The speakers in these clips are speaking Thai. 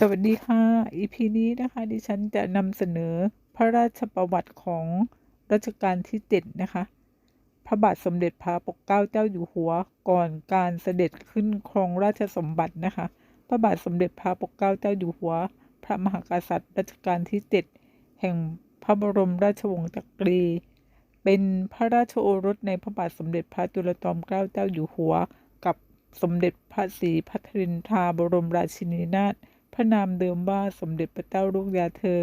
สวัสดีค่ะ EP นี้นะคะ ดิฉันจะนำเสนอพระราชประวัติของรัชกาลที่ 7 นะคะ พระบาทสมเด็จพระปกเกล้าเจ้าอยู่หัวก่อนการเสด็จขึ้นครองราชสมบัตินะคะ พระบาทสมเด็จพระปกเกล้าเจ้าอยู่หัว พระมหากษัตริย์รัชกาลที่ 7 แห่งพระบรมราชวงศ์จักรี เป็นพระราชโอรสในพระบาทสมเด็จพระจุลจอมเกล้าเจ้าอยู่หัว กับสมเด็จพระศรีพัทรินทราบรมราชินีนาถ พระนามเดิมว่าสมเด็จพระเจ้าลูกยาเธอ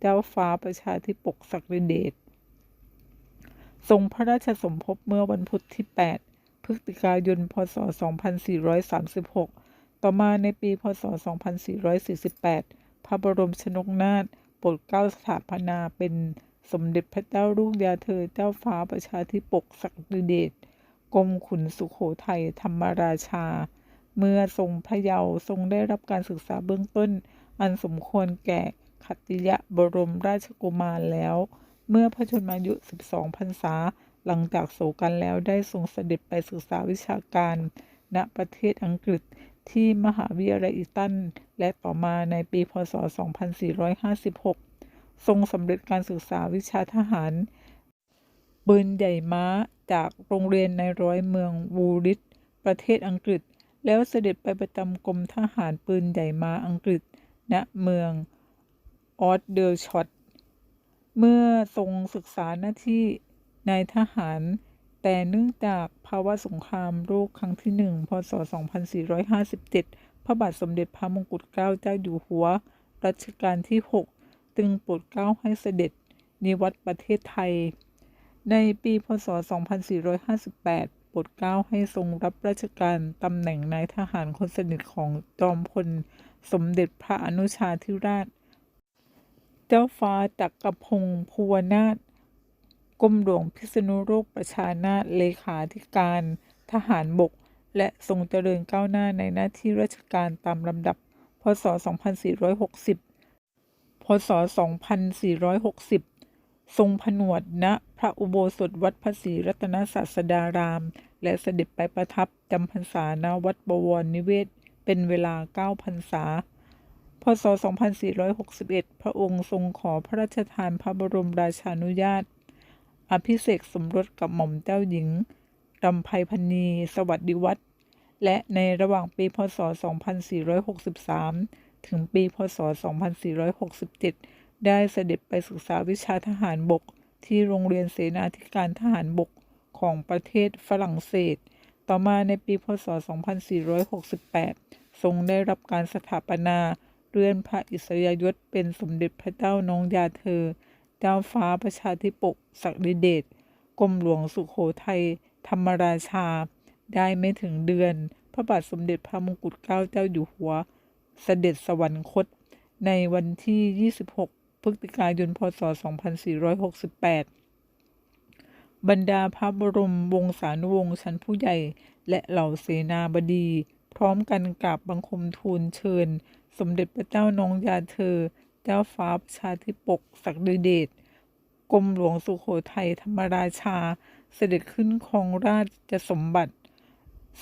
เจ้าฟ้าประชาธิปกศักดิเดชทรงพระราชสมภพเมื่อวันพุธที่ 8 พฤศจิกายน พศ 2436 ต่อมาในปี พศ 2448 พระบรมชนกนาถโปรดเกล้าสถาปนาเป็นสมเด็จพระเจ้าลูกยาเธอ เจ้าฟ้าประชาธิปกศักดิเดช กรมขุนสุโขทัยธรรมราชา เมื่อทรงพระเยาว์ทรงได้รับการศึกษาเบื้องต้น อันสมควรแก่ขัติยะบรมราชกุมารแล้ว เมื่อพระชนมายุ 12 พรรษา หลังจากโศกันแล้วได้ทรงเสด็จไปศึกษาวิชาการ ณประเทศอังกฤษที่มหาวิทยาลัยอีตัน และต่อมาในปีพศ 2456 ทรงสำเร็จการศึกษาวิชาทหารปืนใหญ่ม้าจากโรงเรียนในร้อยเมืองวูริสประเทศอังกฤษ แล้วเสด็จไปประจำกรมทหารปืนใหญ่มาอังกฤษ ณ เมืองออสเดอร์ช็อต เมื่อทรงศึกษาหน้าที่นายทหาร แต่เนื่องจากภาวะสงครามโลกครั้งที่หนึ่งพศ 2457 พระบาทสมเด็จพระมงกุฎเกล้าเจ้าอยู่หัว รัชกาลที่ 6 จึงโปรดเกล้าให้เสด็จนิวัตประเทศไทย ในปีพศ 2458 ปรดเกล้าให้ทรงรับราชการตำแหน่งนายทหารคนสนิทของจอมพลสมเด็จพระอนุชาธิราช เจ้าฟ้าจักกรพงศ์ภูวนาถกรมหลวงพิษณุโลกประชานาถเลขาธิการทหารบก และทรงเจริญก้าวหน้าในหน้าที่ราชการตามลำดับ พศ 2460 พศ 2460 ทรงผนวดณพ ระอุโบสถวัดพระศรีรัตนศาสดาราม และเสด็จไปประทับจำพรรษาณวัดบวรนิเวศ เป็นเวลา9พรรษา พศ 2461 พระองค์ทรงขอพระราชทานพระบรมราชานุญาต อภิเษกสมรสกับหม่อมเจ้าหญิงรำไพพรรณีสวัสดิวัฒน์และในระหว่างปีพศ 2463 ถึงปีพศ 2467 ได้เสด็จไปศึกษาวิชาทหารบก ที่โรงเรียนเสนาธิการทหารบกของประเทศฝรั่งเศส ต่อมาในปีพศ 2468 ทรงได้รับการสถาปนาเรือนพระอิสริยยศเป็นสมเด็จพระเจ้าน้องยาเธอ เจ้าฟ้าประชาธิปกศักดิเดชกรมหลวงสุขโขทัยธรรมราชา ได้ไม่ถึงเดือน พระบาทสมเด็จพระมงกุฎเกล้าเจ้าอยู่หัว เสด็จสวรรคต ในวันที่ 26 พฤศจิกายน พศ 2468 บรรดาพระบรมวงศานุวงศ์ชั้นผู้ใหญ่ และเหล่าเสนาบดี พร้อมกันกราบบังคมทูลเชิญ สมเด็จพระเจ้าน้องยาเธอ เจ้าฟ้าประชาธิปกศักดิเดชกรมหลวงสุโขทัยธรรมราชา เสด็จขึ้นครองราชสมบัติ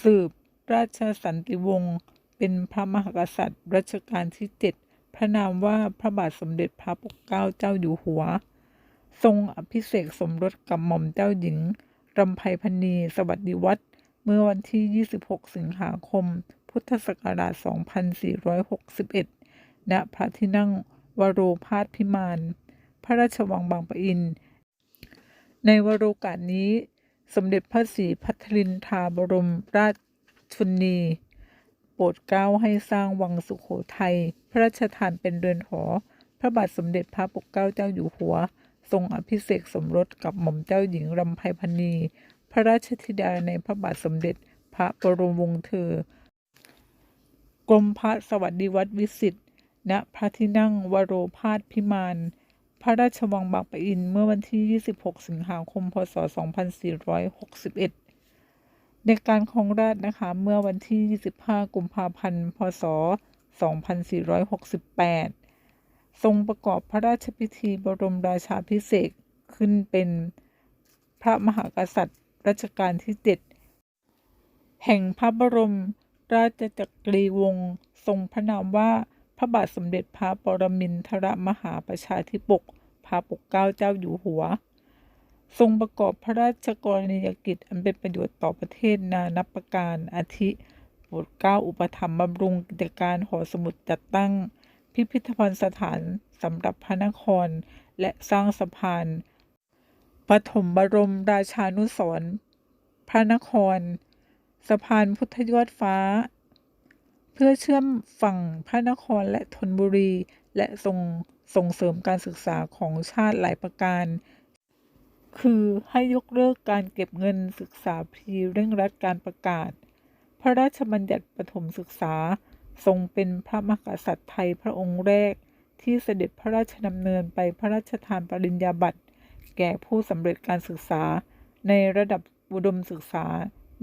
สืบราชสันติวงศ์เป็นพระมหากษัตริย์รัชกาลที่7 พระนามว่าพระบาทสมเด็จพระปกเกล้าเจ้าอยู่หัว ทรงอภิเษกสมรสกับหม่อมเจ้าหญิงรำไพพรรณีสวัสดิวัฒน์เมื่อวันที่ 26 สิงหาคม พุทธศักราช 2461 ณ พระที่นั่งวโรพาสพิมาน พระราชวังบางปะอิน ในวโรกาสนี้ สมเด็จพระศรีพัทรินทราบรมราชชนนี ปรดเกล้าให้สร้างวังสุโขทัยพระราชทานเป็นเรือนหอ พระบาทสมเด็จพระปกเกล้าเจ้าอยู่หัว ทรงอภิเษกสมรสกับหม่อมเจ้าหญิงรำไพพรรณี พระราชธิดาในพระบาทสมเด็จพระบรมวงศ์เธอกรมพระสวัสดิวัฒน์วิสิตณพระที่นั่งวโรพาสพิมานพระราชวังบางปะอินเมื่อวันที่ 26 สิงหาคม พศ 2461 ในการครองราช์นะคะ เมื่อวันที่ 25 กุมภาพันธ์ พศ 2468 ทรงประกอบพระราชพิธีบรมราชาภิเศษขึ้นเป็นพระมหากษัตริย์รัชกาลที่ 7 แห่งพระบรมราชจักรีวงศ์ทรงพระนามว่าพระบาทสมเด็จพระปรมินทรมหาประชาธิปก พระปกเกล้าเจ้าอยู่หัว ทรงประกอบพระราชกรณียกิจอันเป็นประโยชน์ต่อประเทศนานับประการอาทิโปรดเกล้าอุปถัมภ์บำรุงกิจการหอสมุดจัดตั้ง พิพิธภัณฑ์สถานสำหรับพระนคร และสร้างสะพานปฐมบรมราชานุสรณ์พระนคร สะพานพุทธยอดฟ้า เพื่อเชื่อมฝั่งพระนครและธนบุรี และส่งส่งเสริมการศึกษาของชาติหลายประการ คือให้ยกเลิกการเก็บเงินศึกษาพรีเร่งรัดการประกาศ พระราชบัญญัติประถมศึกษาทรงเป็นพระมหากษัตริย์ไทยพระองค์แรก ที่เสด็จพระราชดำเนินไปพระราชทานปริญญาบัตร แก่ผู้สำเร็จการศึกษา ในระดับอุดมศึกษา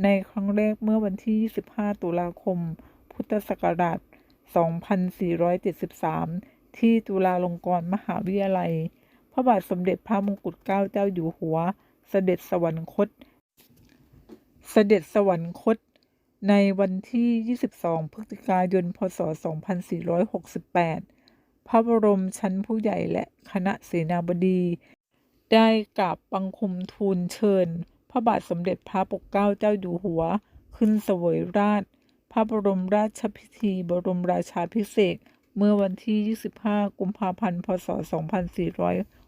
ในครั้งแรกเมื่อวันที่ 25 ตุลาคม พุทธศักราช 2473 ที่จุฬาลงกรณ์มหาวิทยาลัย ระบาทสมเด็จพระมงกุฎเกล้าเจ้าอยู่หัว เสด็จสวรรคต เสด็จสวรรคต ในวันที่ 22 พฤศจิกายน พศ 2468 พระบรมชั้นผู้ใหญ่และคณะเสนาบดี ได้กราบบังคมทูลเชิญ พระบาทสมเด็จพระปกเกล้าเจ้าอยู่หัว ขึ้นเสวยราช พระบรมราชพิธี บรมราชาภิเษกเมื่อวันที่ 25 กุมภาพันธ์ พศ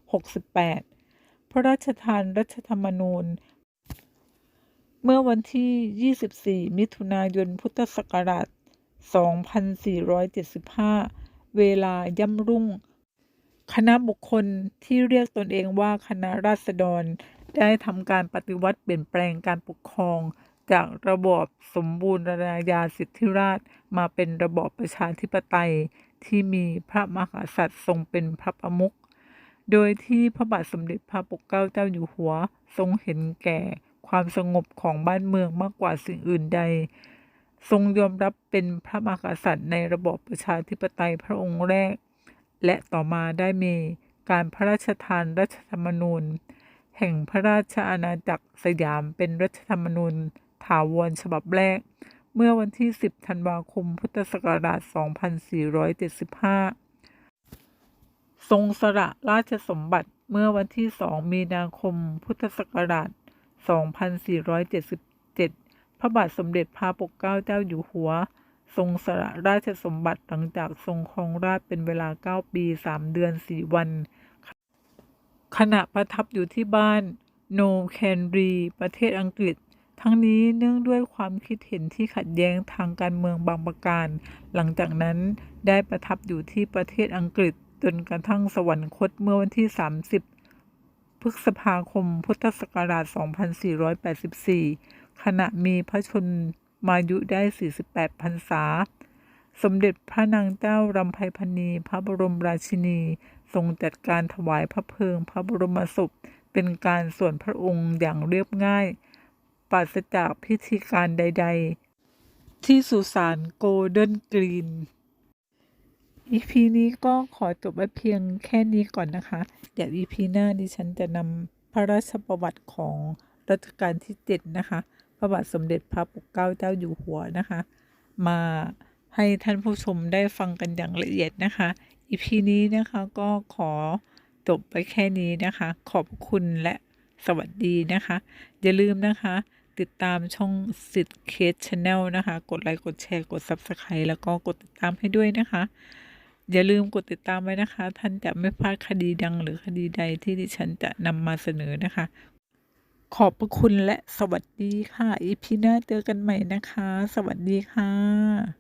2468 พระราชทานรัฐธรรมนูญ เมื่อวันที่ 24 มิถุนายน พุทธศักราช 2475 เวลาย่ำรุ่ง คณะบุคคลที่เรียกตนเองว่าคณะราษฎร ได้ทำการปฏิวัติเปลี่ยนแปลงการปกครองจากระบอบสมบูรณาญาสิทธิราชมาเป็นระบอบประชาธิปไตยที่มีพระมหากษัตริย์ทรงเป็นพระประมุข โดยที่พระบาทสมเด็จพระปกเกล้าเจ้าอยู่หัวทรงเห็นแก่ความสงบของบ้านเมืองมากกว่าสิ่งอื่นใด ทรงยอมรับเป็นพระมหากษัตริย์ในระบอบประชาธิปไตยพระองค์แรก และต่อมาได้มีการพระราชทานรัฐธรรมนูญ แห่งพระราชอาณาจักรสยามเป็นรัฐธรรมนูญถาวรฉบับแรก เมื่อวันที่ 10 ธันวาคม พุทธศักราช 2475 ทรงสละราชสมบัติเมื่อวันที่ 2 มีนาคม พุทธศักราช 2477 พระบาทสมเด็จพระปกเกล้าเจ้าอยู่หัว ทรงสละราชสมบัติหลังจากทรงครองราชเป็นเวลา 9 ปี 3 เดือน 4 วัน ขณะประทับอยู่ที่บ้านโนแคนรีประเทศอังกฤษ ทั้งนี้เนื่องด้วยความคิดเห็นที่ขัดแย้งทางการเมืองบางประการ หลังจากนั้นได้ประทับอยู่ที่ประเทศอังกฤษ จนกระทั่งสวรรคตเมื่อวันที่ 30 พฤษภาคม พุทธศักราช 2484 ขณะมีพระชนมายุได้ 48 พรรษา สมเด็จพระนางเจ้ารำไพพรรณีพระบรมราชินี ทรงจัดการถวายพระเพลิงพระบรมศพ เป็นการส่วนพระองค์อย่างเรียบง่าย ปราศจากพิธีการใด ๆ ที่สุสานโกลเด้นกรีน EP นี้ก็ขอจบไว้เพียงแค่นี้ก่อนนะคะ เดี๋ยว EP หน้าดิฉันจะนำพระราชประวัติของรัชกาลที่ 7 นะคะ พระบาทสมเด็จพระปกเกล้าเจ้าอยู่หัวนะคะ มาให้ท่านผู้ชมได้ฟังกันอย่างละเอียดนะคะ EP นี้นะคะก็ขอจบไปแค่นี้นะคะ ขอบคุณและสวัสดีนะคะ อย่าลืมนะคะ ติดตามช่องสิทธิ์เคสชาแนลนะคะ กดไลค์ กดแชร์ กด Subscribe แล้วก็กดติดตามให้ด้วยนะคะ อย่าลืมกดติดตามไว้นะคะ ท่านจะไม่พลาดคดีดังหรือคดีใดที่ดิฉันจะนำมาเสนอนะคะ ขอบพระคุณและสวัสดีค่ะอีพีหน้าเจอกันใหม่นะคะ สวัสดีค่ะ